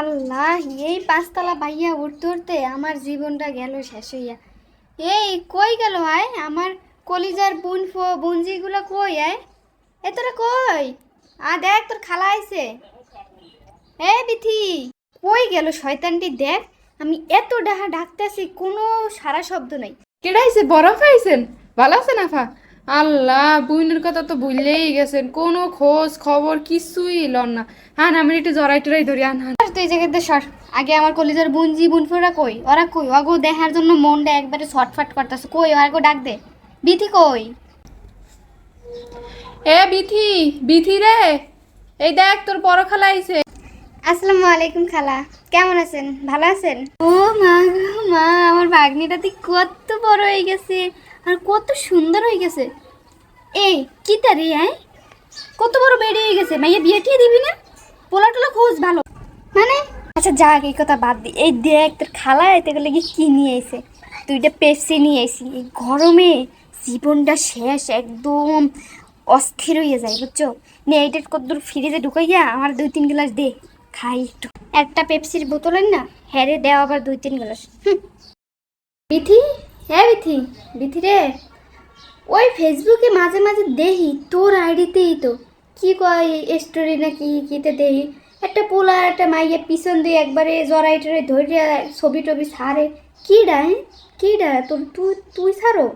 আল্লাহ, এই পাঁচতলা বাইয়া উঠতে উঠতে আমার জীবনটা গেল শেষ হইয়া। এই কই গেল আয়? আমার কলিজার বুন বুনজিগুলো কই আয়? এ তোরা কই? আ দেখ, তোর খালা আইছে। এ বিথি, কই গেল শয়তানটি দেখ? আমি এত ডাহা ডাকতেছি, কোনো সারা শব্দ নাই। কেডাইছে বরফ আইছেন? ভালো আছেন আফা? আল্লাহ বুইনের কথা তো ভুললেই গেছেন। কোনো খোঁজ খবর কিছুই লন না। হান আমি একটু জড়াই টরাই ধরি আন হান তুই জায়গাতে সর আগে আমার কলিজার বুনজি বুনফোরা কই? ওরা কই? অগো দেখার জন্য মনটা একবারে ছটফট করতেছে। কই? ওরা ডাক দে। বিথি কই? এ বিথি বিথি রে। এই দেখ তোর বড় খালা আইছে। আসসালামু আলাইকুম খালা। কেমন আছেন? ভালো আছেন? ও মা মা আমার ভাগ্নিটা তুই কত বড় হয়ে গেছে। আর কত সুন্দর হয়ে গেছে। এই, কি তারে আয় কত বড় বেড়ে হয়ে গেছে, মাইয়া বিয়ে টিয়ে দিবি না? পোলা টোলা খোঁজ ভালো। মানে? আচ্ছা যাক, এই কথা বাদ দি। এই দেখ, তোর খালা এতে গেলে কি কি নিয়ে এসে তুইটা পেপসি নিয়ে এসি এই গরমে জীবনটা শেষ, একদম অস্থির হয়ে যায়, বুঝছ? নে এইটা কতদূর ফ্রিজে ঢুকাইয়া আমার দুই তিন গ্লাস দে, খাই একটু। একটা পেপসির বোতলের না হ্যারে দেওয়া আবার দুই তিন গ্লাস। বিথি? হ্যাঁ বিথি। বিথি রে। ওই ফেসবুকে মাঝে মাঝে দেখি তোর আইডিতেই তো। কি কয় স্টোরি না কি কিতে দেখি? একটা পোলা আর একটা মাইয়ের পিছন দিয়ে একবারে জড়াই টরাই ধরে ছবি টবি সারে। কি ডায় কি ডায় তোর তুই তুই ছাড়ো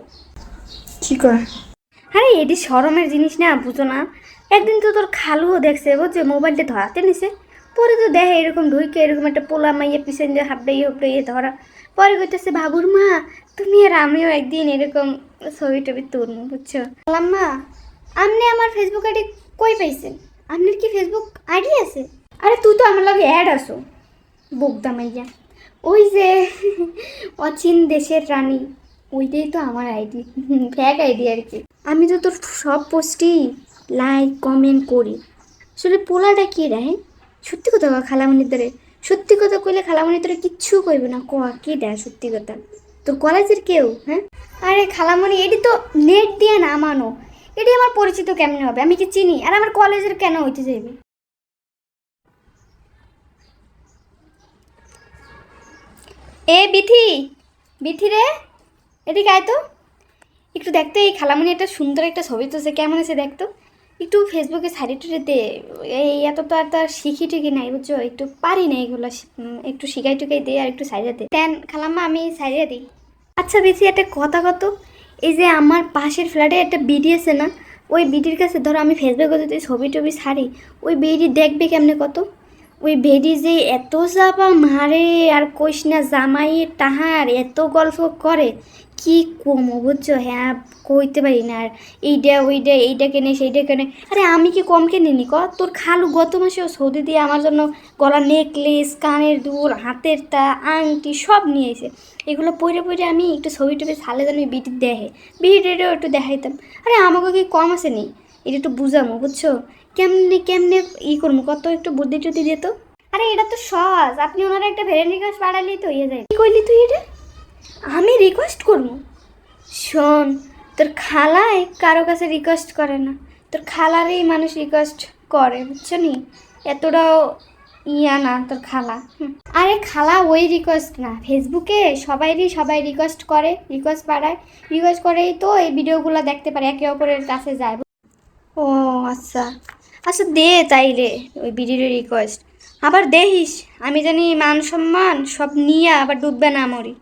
কি কয়? আরে এটি শরমের জিনিস না বুঝো না। একদিন তো তোর খালুও দেখছে বুঝছে? মোবাইলটা ধরাতে নিছে। পরে তো দেখে এরকম ঢুইকে এরকম একটা পোলা মাইয়া পিছন দিয়ে হাবড়াইয়ে হাবড়াইয়ে ধরা। পরে কইতেছে, বাবুর মা, তুমি আর আমিও একদিন এরকম ছবি টবি তুলবো, বুঝছ? বললাম, মা, আপনি আমার ফেসবুক আইডি কই পাইছেন? আপনার কি ফেসবুক আইডি আছে? আরে, তুই তো আমার লগে অ্যাড আসো বোগদা মাইয়া। ওই যে অচিন দেশের রানী, ওইটাই তো আমার আইডি ফ্যাক আইডি আর কি। আমি তো তোর সব পোস্টই লাইক কমেন্ট করি। আসলে পোলাটা কি রে হ্যাঁ? সত্যি কথা কয় খালামণির দ্বারে? সত্যি কথা কইলে খালামণির তোরা কিচ্ছু কইবে না। ক, কি দেয় সত্যি কথা? তোর কলেজের কেউ হ্যাঁ? আরে খালামণি, এটি তো নেট দিয়ে নামানো এটি আমার পরিচিত কেমনে হবে? আমি কি চিনি? আর আমার কলেজের কেন হইতে যাইবে? এ, বিথি! বিথি রে! এদিকে আয় তো। একটু দেখতো এই খালামণি একটা সুন্দর একটা ছবি তো সে কেমন আছে দেখতো? একটু ফেসবুকে সাইডে দে। এই এত তো আর তার শিখি টিখি নাই, বুঝছ? একটু পারি না এগুলো একটু শিখাই টুকাই দে আর একটু সাইডে দে। দেন, খালাম্মা, আমি সাইডে দিই। আচ্ছা বেশি একটা কথা কত? এই যে আমার পাশের ফ্ল্যাটে একটা বিডি আছে না, ওই বিডির কাছে ধরো আমি ফেসবুকে যদি ছবি টবি ছাড়ি, ওই বিডি দেখবে কেমনে কত? ওই বেডি যে এত চাপা মারে, আর কইস না জামাইয়ের তাহার, এত গল্প করে। কি কমো, বুঝছ? হ্যাঁ কইতে পারি না। আর এইটা ওইটা এইটা কেনে সেইটা কেনে। আরে আমি কি কম কেনে নি ক? তোর খালু গত মাসেও সৌদি দিয়ে আমার জন্য গলা নেকলেস, কানের দুল, হাতের তা, আংটি সব নিয়ে এসে এগুলো পরে পরে আমি একটু ছবি টবি ছালে যেন বিটির দেখে বিটিরও একটু দেখাইতাম। আরে আমাকে কি কম আছে নি এটা একটু বুঝামো, বুঝছ? কেমনে কেমনে ই করব কত একটু বুদ্ধি টুদ্ধি দিত আরে এটা তো সহজ। আপনি ওনারা একটা ভেরেন গাছ বাড়ালেই তো ইয়ে যায়। কি কইলি তুই এটা? রিকোয়েস্ট করব? শোন, তোর খালায় কারও কাছে রিকোয়েস্ট করে না। তোর খালারই মানুষ রিকোয়েস্ট করে বুঝছ নি এতটাও ইয়া না তোর খালা। আরে খালা ওই রিকোয়েস্ট না ফেসবুকে সবাইরই সবাই রিকোয়েস্ট করে রিকোয়েস্ট বাড়ায়। রিকোয়েস্ট করেই তো এই ভিডিওগুলো দেখতে পারে, একে অপরের কাছে যায়। ও আচ্ছা। আচ্ছা দে তাইলে ওই ভিডিওর রিকোয়েস্ট আবার দেখিস, আমি জানি মান সম্মান সব নিয়ে আবার ডুববে না মরি।